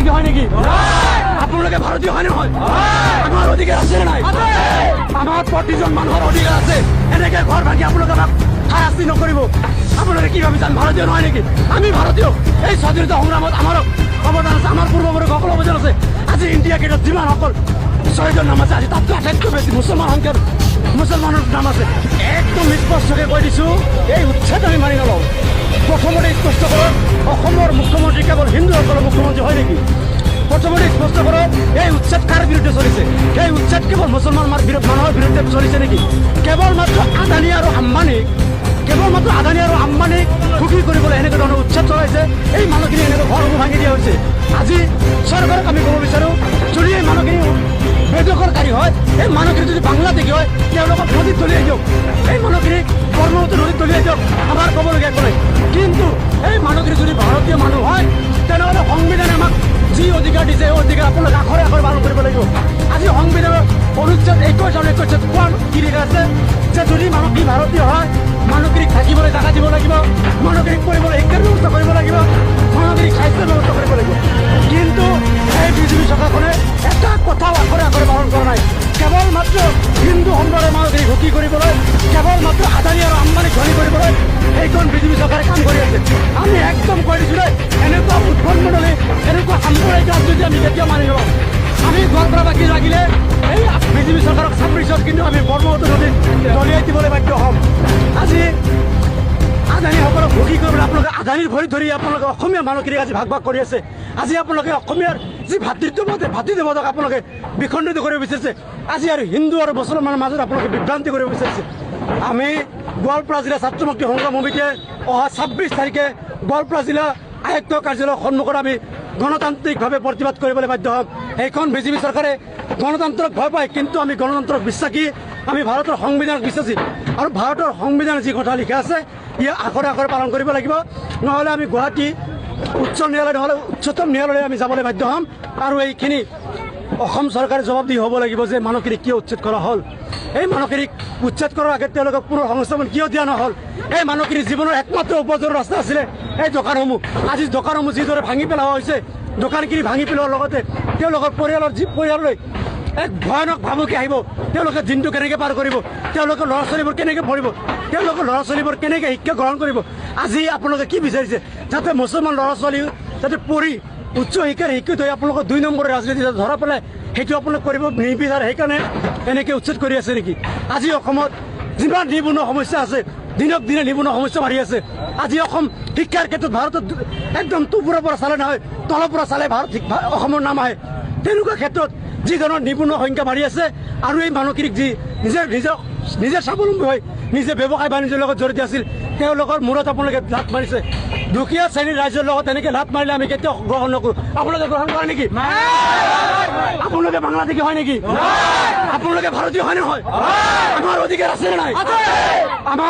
থেকে হয় নাকি? আপোনালোকে ভাৰতীয় হয় নহয় আমাৰ অধিকাৰ আছে নাই? আমাৰ প্ৰতিজন মানুহৰ অধিকাৰ আছে। এনেকে ঘৰ ভাঙি আপোনালোকে আমাক শাস্তি নকৰিব। আপোনালোকে কি ভাবিছে আমি ভাৰতীয় নহয় নেকি? আমি ভাৰতীয় এই স্বাধীনতা সংগ্ৰামত আমাৰ অৱদান আছে, আমাৰ পূৰ্বপুৰুষসকল অৱদান আছে। আজি ইণ্ডিয়া গেটত যিমান অকল ছয়জন নাম আছে, আজি তাতকৈ আটাইতকৈ বেছি মুছলমান সংখ্যাৰ মুছলমানৰ নাম আছে। একদম স্পষ্টকৈ কৈ দিছোঁ, এই উচ্ছেদ অসমৰ মুখ্যমন্ত্ৰী কেৱল হিন্দুসকলৰ মুখ্যমন্ত্ৰী হয় নেকি? প্ৰথমতে স্পষ্ট কৰক এই উচ্ছেদ কাৰ বিৰুদ্ধে চলিছে? এই উচ্ছেদ মাৰ বিৰুদ্ধে মানুহৰ বিৰুদ্ধে চলিছে নেকি? কেৱল মাত্ৰ আদানী আৰু আম্বানীক কেৱল মাত্ৰ আদানী আৰু আম্বানীক সুখী কৰিবলৈ এনেকুৱা ধৰণৰ উচ্ছেদ চলাইছে। এই মানুহখিনি এনেকৈ ঘৰসমূহ ভাঙি দিয়া হৈছে। আজি চৰকাৰক আমি ক'ব বিচাৰোঁ, যদি এই মানুহখিনি বেদখলকাৰী হয়, এই মানুহখিনি যদি বাংলাদেশী যি অধিকাৰ দিছে, এই অধিকাৰ আপোনালোকে আখৰে আখৰে পালন কৰিব লাগিব। আজি সংবিধানৰ অনুচ্ছেদ একৈছ আৰু একৈছত কোৱা কি লিখা আছে যে যদি মানুহখিনি ভাৰতীয় হয়, মানুহখিনিক থাকিবলৈ জাগা দিব লাগিব, মানুহখিনিক পঢ়িবলৈ শিক্ষাৰ ব্যৱস্থা কৰিব লাগিব, মানুহখিনিক স্বাস্থ্যৰ ব্যৱস্থা কৰিব লাগিব। কিন্তু এই বিজেপি চৰকাৰখনে এটা কথাও আখৰে আখৰে পালন কৰা নাই। কেৱল মাত্ৰ হিন্দু সম্প্ৰদায়ৰ মানুহখিনিক সুখী কৰিবলৈ, কেৱল ৰাজনীতি আমি কেতিয়াও মানি নলওঁ আমি বাকী লাগিলে এই বিজেপি চৰকাৰক চাবৰিছত কিন্তু আমি ব্ৰহ্মপুত্ৰ নদীত দলিয়াই দিবলৈ বাধ্য হ'ম। আজি আদানীসকলক সুখী কৰিবলৈ আপোনালোকে আদানীৰ ভৰি ধৰি আপোনালোকে অসমীয়া মানুহখিনিক আজি ভাগ ভাগ কৰি আছে। আজি আপোনালোকে অসমীয়াৰ যি ভাতৃত্ববোধ এই ভাতৃত্ববোধক আপোনালোকে বিখণ্ডিত কৰিব বিচাৰিছে। আজি আৰু হিন্দু আৰু মুছলমানৰ মাজত আপোনালোকে বিভ্ৰান্তি কৰিব বিচাৰিছে। আমি গোৱালপাৰা জিলা ছাত্ৰ মুক্তি সংগ্ৰাম সমিতিয়ে অহা ছাব্বিছ তাৰিখে গোৱালপাৰা জিলা আয়ুক্ত কাৰ্যালয়ৰ সন্মুখত আমি গণতান্ত্ৰিকভাৱে প্ৰতিবাদ কৰিবলৈ বাধ্য হ'ম সেইখন বিজেপি চৰকাৰে গণতন্ত্ৰক ভয় পায় কিন্তু আমি গণতন্ত্ৰক বিশ্বাসী আমি ভাৰতৰ সংবিধানক বিশ্বাসী। আৰু ভাৰতৰ সংবিধানত যি কথা লিখা আছে ইয়ে আখৰে আখৰে পালন কৰিব লাগিব। নহ'লে আমি গুৱাহাটী উচ্চ ন্যায়ালয় নহ'লে উচ্চতম ন্যায়ালয়লৈ আমি যাবলৈ বাধ্য হ'ম। আৰু এইখিনি অসম চৰকাৰে জবাবদিহি হ'ব লাগিব যে মানুহখিনিক কিয় উচ্ছেদ কৰা হ'ল? এই মানুহখিনিক উচ্ছেদ কৰাৰ আগত তেওঁলোকক পুনৰ সংস্থাপন কিয় দিয়া নহ'ল? এই মানুহখিনি জীৱনৰ একমাত্ৰ উপাৰ্জনৰ ৰাস্তা আছিলে এই দোকানসমূহ। আজি দোকানসমূহ যিদৰে ভাঙি পেলোৱা হৈছে দোকানখিনি ভাঙি পেলোৱাৰ লগতে তেওঁলোকৰ পৰিয়ালৰ যি পৰিয়াললৈ এক ভয়ানক ভাবুকি আহিব। তেওঁলোকে দিনটো কেনেকৈ পাৰ কৰিব? তেওঁলোকৰ ল'ৰা ছোৱালীবোৰ কেনেকৈ পঢ়িব? তেওঁলোকৰ ল'ৰা ছোৱালীবোৰ কেনেকৈ শিক্ষা গ্ৰহণ কৰিব? আজি আপোনালোকে কি বিচাৰিছে? যাতে মুছলমান ল'ৰা ছোৱালী যাতে পঢ়ি উচ্চ শিক্ষাৰ শিক্ষিত হৈ আপোনালোকৰ দুই নম্বৰ ৰাজনীতি ধৰা পেলাই সেইটো আপোনালোকে কৰিব নিবিচাৰে সেইকাৰণে এনেকৈ উচ্ছেদ কৰি আছে নেকি? আজি অসমত যিমান নিবনুৱা সমস্যা আছে দিনক দিনে নিবনুৱা সমস্যা বাঢ়ি আছে। আজি অসম শিক্ষাৰ ক্ষেত্ৰত ভাৰতত একদম তোপোৰৰ পৰা চালে নহয় তলৰ পৰা চালে ভাৰত অসমৰ নাম আহে। তেনেকুৱা ক্ষেত্ৰত যি ধৰণৰ নিবনুৱা সংখ্যা বাঢ়ি আছে আৰু এই মানুহখিনিক যি নিজে নিজে নিজে স্বাৱলম্বী হৈ নিজে ব্যৱসায় বাণিজ্যৰ লগত জড়িত আছিল। তেওঁলোকৰ মূৰত আপোনালোকে লাট মাৰিছে। দুখীয়া শ্ৰেণীৰ ৰাইজৰ লগত এনেকৈ লাট মাৰিলে আমি কেতিয়াও গ্ৰহণ নকৰোঁ। আপোনালোকে গ্ৰহণ কৰে নেকি? আপোনালোকে বাংলাদেশী হয় নেকি? আপোনালোকে ভাৰতীয় হয় নহয়? আমাৰ অধিকাৰ আছে নাই? আমাৰ